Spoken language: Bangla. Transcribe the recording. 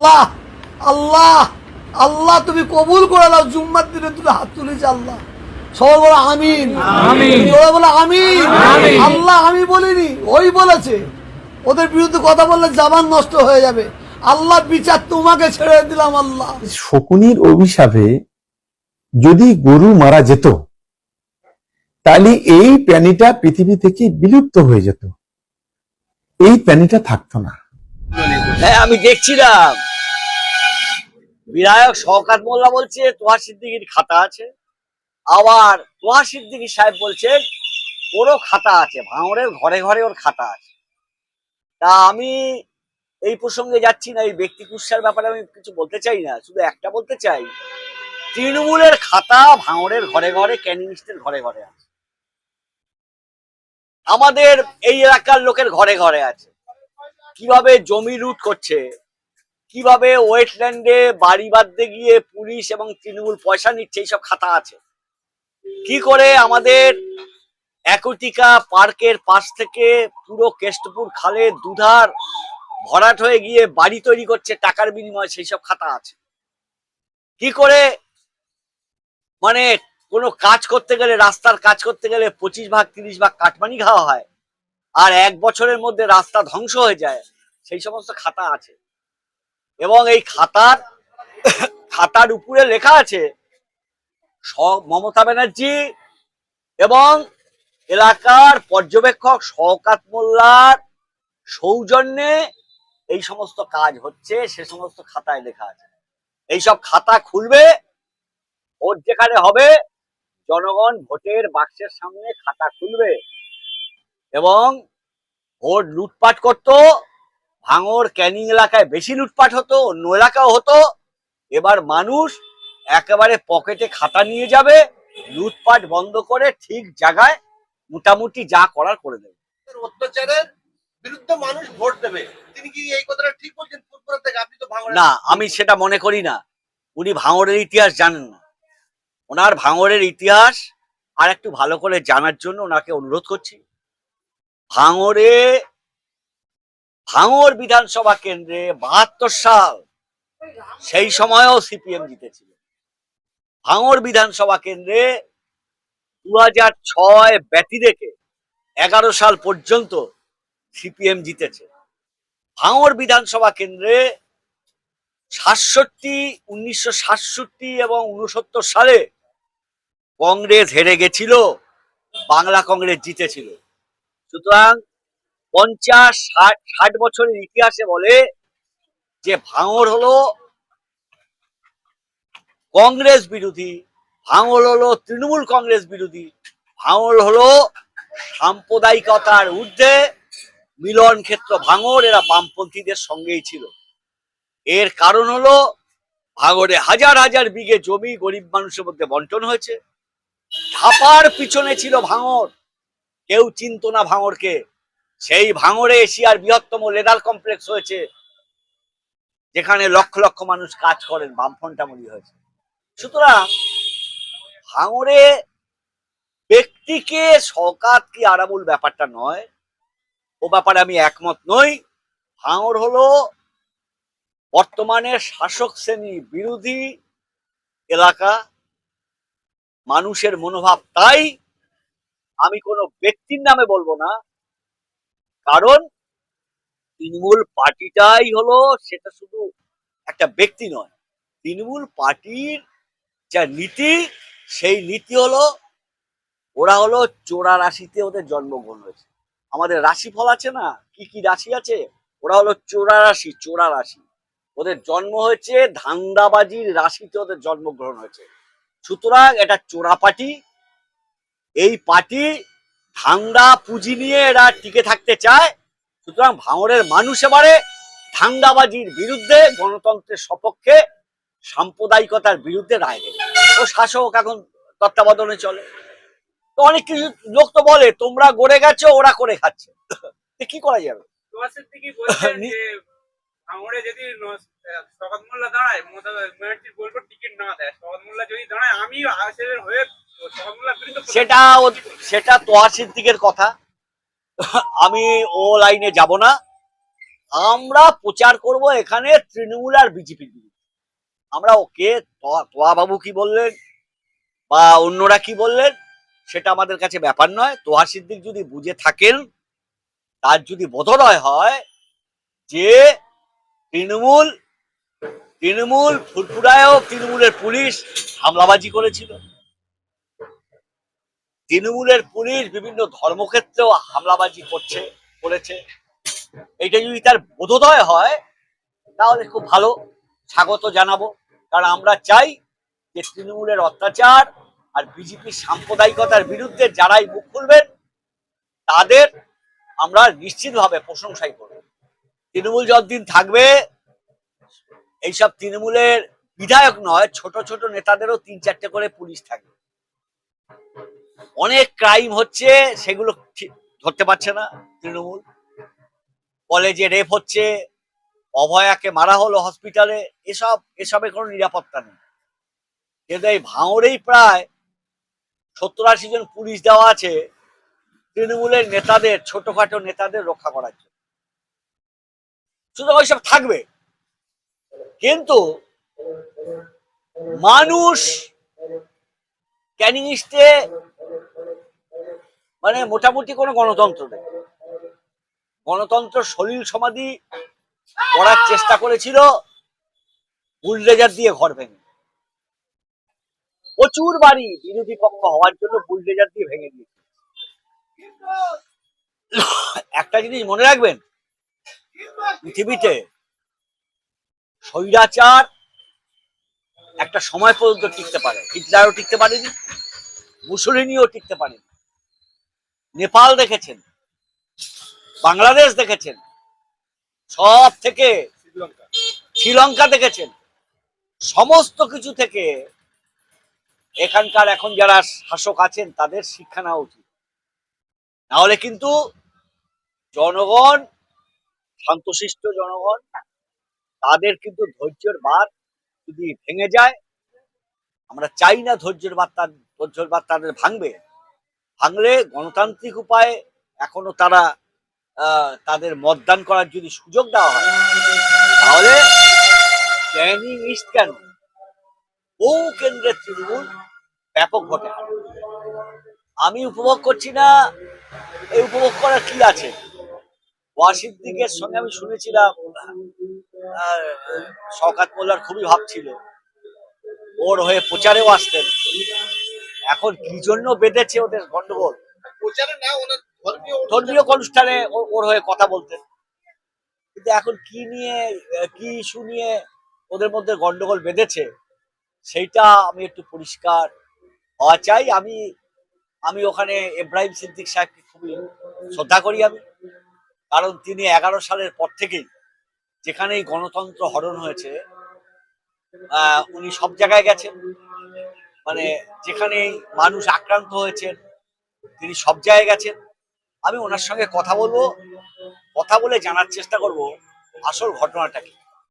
আল্লাহ আল্লাহ আল্লাহ তুমি কবুল করে নাও জুম্মার দিনে তুমি হাত তুলেছে আল্লাহ। সবাই বলো আমিন। আমিন। ওরা বলো আমিন। আমিন। আল্লাহ আমি বলিনি ওই বলেছে। ওদের বিরুদ্ধে কথা বললে জাবান নষ্ট হয়ে যাবে। আল্লাহ বিচার তোমাকে ছেড়ে দিলাম আল্লাহ। শকুনির অভিশাপে যদি গরু মারা যেত তাহলে এই প্রাণীটা পৃথিবী থেকে বিলুপ্ত হয়ে যেত। এই প্রাণীটা থাকতো না। হ্যাঁ আমি দেখছিলাম। বিধায়ক শওকাত মোল্লা বলছে তোহা সিদ্দিকির খাতা আছে। আবার তোহা সিদ্দিকি সাহেব বলছে ওরও খাতা আছে, ভাঙড়ের ঘরে ঘরে ওর খাতা আছে। তা আমি এই প্রসঙ্গে যাচ্ছি না, এই ব্যক্তি কুৎসার ব্যাপারে আমি কিছু বলতে চাই না, শুধু একটা বলতে চাই। তৃণমূলের খাতা ভাঙড়ের ঘরে ঘরে ক্যানিস্টের ঘরে ঘরে আছে। আমাদের এই এলাকার লোকের ঘরে ঘরে আছে। কীভাবে জমি লুট করছে কীভাবে ওয়েটল্যান্ডে বাড়ি বাঁধতে গিয়ে পুলিশ এবং তৃণমূল পয়সা নিচ্ছে, এইসব খাতা আছে। কি করে আমাদের একটিকা পার্কের পাশ থেকে পুরো কেষ্টপুর খালে দুধার ভরাট হয়ে গিয়ে বাড়ি তৈরি করছে, টাকার বিনিময়ে সেই সব খাতা আছে। কি করে মানে কোনো কাজ করতে গেলে, রাস্তার কাজ করতে গেলে পঁচিশ ভাগ, তিরিশ ভাগ কাটমানি খাওয়া হয়, আর এক বছরের মধ্যে রাস্তা ধ্বংস হয়ে যায়, সেই সমস্ত খাতা আছে। এবং এই খাতার খাতার উপরে লেখা আছে মমতা ব্যানার্জি এবং এলাকার পর্যবেক্ষক শওকাত মোল্লার সৌজন্যে এই সমস্ত কাজ হচ্ছে, সে সমস্ত খাতায় লেখা আছে। এইসব খাতা খুলবে, ভোট যেখানে হবে, জনগণ ভোটের বাক্সের সামনে খাতা খুলবে এবং ভোট লুটপাট করতো ভাঙড় ক্যানিং এলাকায় বেশি লুটপাট হতো অন্য এলাকাও হতো। এবার মানুষ একেবারে পকেটে খাতা নিয়ে যাবে লুটপাট বন্ধ করে ঠিক জায়গায় মোটামুটি যা করার করে দেবে। অত্যাচারের বিরুদ্ধে মানুষ ভোট দেবে। তিনি কি এই কথাটা ঠিক বলছেন? থেকে আপনি তো ভাঙড়ের না আমি সেটা মনে করি না। উনি ভাঙড়ের ইতিহাস জানেন না। ওনার ভাঙড়ের ইতিহাস আর একটু ভালো করে জানার জন্য ওনাকে অনুরোধ করছি। ভাঙড়ে ভাঙড় বিধানসভা কেন্দ্রে বাহাত্তর সাল, সেই সময়ও সিপিএম জিতেছিল। ভাঙর বিধানসভা কেন্দ্রে দু হাজার ছয় ব্যাটি রেখে এগারো সাল পর্যন্ত সিপিএম জিতেছে। ভাঙর বিধানসভা কেন্দ্রে সাতষট্টি, উনিশশো সাতষট্টি এবং উনসত্তর সালে কংগ্রেস হেরে গেছিল, বাংলা কংগ্রেস জিতেছিল। সুতরাং পঞ্চাশ, ষাট ষাট বছরের ইতিহাসে বলে যে ভাঙড় হলো কংগ্রেস বিরোধী, ভাঙড় হলো তৃণমূল কংগ্রেস বিরোধী, ভাঙড় হলো সাম্প্রদায়িকতার ঊর্ধ্বে মিলন ক্ষেত্র ভাঙড়, এরা বামপন্থীদের সঙ্গেই ছিল। এর কারণ হলো ভাঙড়ে হাজার হাজার বিঘে জমি গরিব মানুষের মধ্যে বন্টন হয়েছে। ধাপার পিছনে ছিল ভাঙড়। কেউ চিনত না ভাঙড়কে। সেই ভাঙড়ে এশিয়ার বৃহত্তম লেদার কমপ্লেক্স হয়েছে, যেখানে লক্ষ লক্ষ মানুষ কাজ করেন বামফ্রন্টামলি হয়েছে। সুতরাং ভাঙড়ে ব্যক্তিকে সকাত কি আরামুল ব্যাপারটা নয়, ও ব্যাপারে আমি একমত নই। ভাঙড় হলো বর্তমানে শাসক শ্রেণি বিরোধী এলাকা, মানুষের মনোভাব তাই, আমি কোনো ব্যক্তির নামে বলব না কারণ তৃণমূল পার্টিটাই হলো সেটা শুধু একটা ব্যক্তি নয়। তৃণমূল পার্টির যা নীতি, সেই নীতি হলো ওরা হলো চোরা রাশিতে ওদের জন্মগ্রহণ হয়েছে। আমাদের রাশিফল আছে না? কি কি রাশি আছে? ওরা হলো চোরা রাশি চোরা রাশি। ওদের জন্ম হয়েছে ধান্দাবাজির রাশিতে ওদের জন্মগ্রহণ হয়েছে। সুতরাং এটা চোরা পার্টি। এই পার্টি ধান্দা পুঁজি নিয়ে এরা টিকে থাকতে চায়। সুতরাং ভাঙড়ের মানুষ এবারে ধান্দাবাজির বিরুদ্ধে গণতন্ত্রের সপক্ষে সাম্প্রদায়িকতার বিরুদ্ধে রায় দেবে। ও শাসক এখন তত্ত্বাবধানে চলে। তো অনেক কিছু লোক তো বলে তোমরা গড়ে গেছো ওরা করে খাচ্ছে। কি করা যাবে? ভাঙড়ে যদি মোল্লা দাঁড়ায় মমতা ব্যানার্জি বলব টিকিট না দেয় মোল্লা যদি দাঁড়ায় আমি আশের হয়ে সেটা সেটা তোয়া সিদ্দিকের কথা। আমি ও লাইনে যাব না। আমরা প্রচার করব এখানে তৃণমূল আর বিজেপি আমরা ওকে তোয়া বাবু কি বললেন বা অন্যরা কি বললেন, সেটা আমাদের কাছে ব্যাপার নয়। তোহা সিদ্দিক যদি বুঝে থাকেন, তার যদি বোধোদয় হয় যে তৃণমূল তৃণমূল ফুরফুরায়ও তৃণমূলের পুলিশ হামলাবাজি করেছিল। তৃণমূলের পুলিশ বিভিন্ন ধর্মক্ষেত্রেও হামলাবাজি করছে, করেছে। এইটা যদি তার বোধোদয় হয়, তাহলে খুব ভালো। স্বাগত জানাব। কারণ আমরা চাই যে তৃণমূলের অত্যাচার আর বিজেপির সাম্প্রদায়িকতার বিরুদ্ধে যারাই মুখ খুলবেন, তাদের আমরা নিশ্চিতভাবে প্রশংসাই করব। তৃণমূল যতদিন থাকবে, এইসব তৃণমূলের বিধায়ক নয়, ছোট ছোট নেতাদেরও তিন চারটে করে পুলিশ থাকবে। অনেক ক্রাইম হচ্ছে, সেগুলো ধরতে পারছে না তৃণমূল। কলেজে রেপ হচ্ছে, অভয়াকে মারা হলো হসপিটালে এসব, এসবের কোনো নিরাপত্তা নেই। কিন্তু এই ভাঙড়েই প্রায় সত্তর আশি জন পুলিশ দেওয়া আছে তৃণমূলের নেতাদের, ছোটখাটো নেতাদের রক্ষা করার জন্য। শুধু ওইসব থাকবে। কিন্তু মানুষ ক্যানিং ইস্টে মানে মোটামুটি কোনো গণতন্ত্র নেই। গণতন্ত্র সলিল সমাধি করার চেষ্টা করেছিল, বুলডেজার দিয়ে ঘর ভেঙে। প্রচুর বাড়ি বিরোধী পক্ষ হওয়ার জন্য বুলডেজার দিয়ে ভেঙে দিয়েছে। একটা জিনিস মনে রাখবেন, পৃথিবীতে স্বৈরাচার একটা সময় পর্যন্ত টিকতে পারে। হিটলারও টিকতে পারেনি, মুসলিনিও টিকতে পারেনি। নেপাল দেখেছেন বাংলাদেশ দেখেছেন সব থেকে শ্রীলঙ্কা। শ্রীলঙ্কা দেখেছেন সমস্ত কিছু থেকে এখানকার এখন যারা শাসক আছেন তাদের শিক্ষা নেওয়া উচিত। নাহলে কিন্তু জনগণ শান্তশিষ্ট জনগণ তাদের কিন্তু ধৈর্যের বাদ যদি ভেঙে যায় আমরা চাই না ধৈর্যের বাদ তার ধৈর্যের বাদ তাদের ভাঙবে। ভাঙলে গণতান্ত্রিক উপায়ে এখনও তারা তাদের মতদান করার যদি সুযোগ দেওয়া হয়, তাহলে কেন? বহু কেন্দ্রের তৃণমূল ব্যাপক ঘটে আমি উপভোগ করছি না, এই উপভোগ করার কি আছে? ওয়াসিদ্দিকের সঙ্গে আমি শুনেছিলাম শওকাত মোল্লার খুবই ভাব ছিল। ওর হয়ে প্রচারেও আসতেন। এখন কি জন্য বেঁধেছে ওদের গন্ডগোল? ধর্মীয় অনুষ্ঠানে। ওর হয়ে কথা বলতেন। কিন্তু এখন কি নিয়ে কি ইস্যু নিয়ে ওদের মধ্যে গন্ডগোল বেঁধেছে সেইটা আমি একটু পরিষ্কার হওয়া চাই। আমি আমি ওখানে ইব্রাহিম সিদ্দিক সাহেবকে খুবই শ্রদ্ধা করি আমি। কারণ তিনি এগারো সালের পর থেকেই যেখানেই গণতন্ত্র হরণ হয়েছে আহ, উনি সব জায়গায় গেছেন। মানে যেখানে মানুষ আক্রান্ত হয়েছেন, তিনি সব জায়গায় গেছেন। আমি ওনার সঙ্গে কথা বলব, কথা বলে জানার চেষ্টা করব আসল ঘটনাটা কি।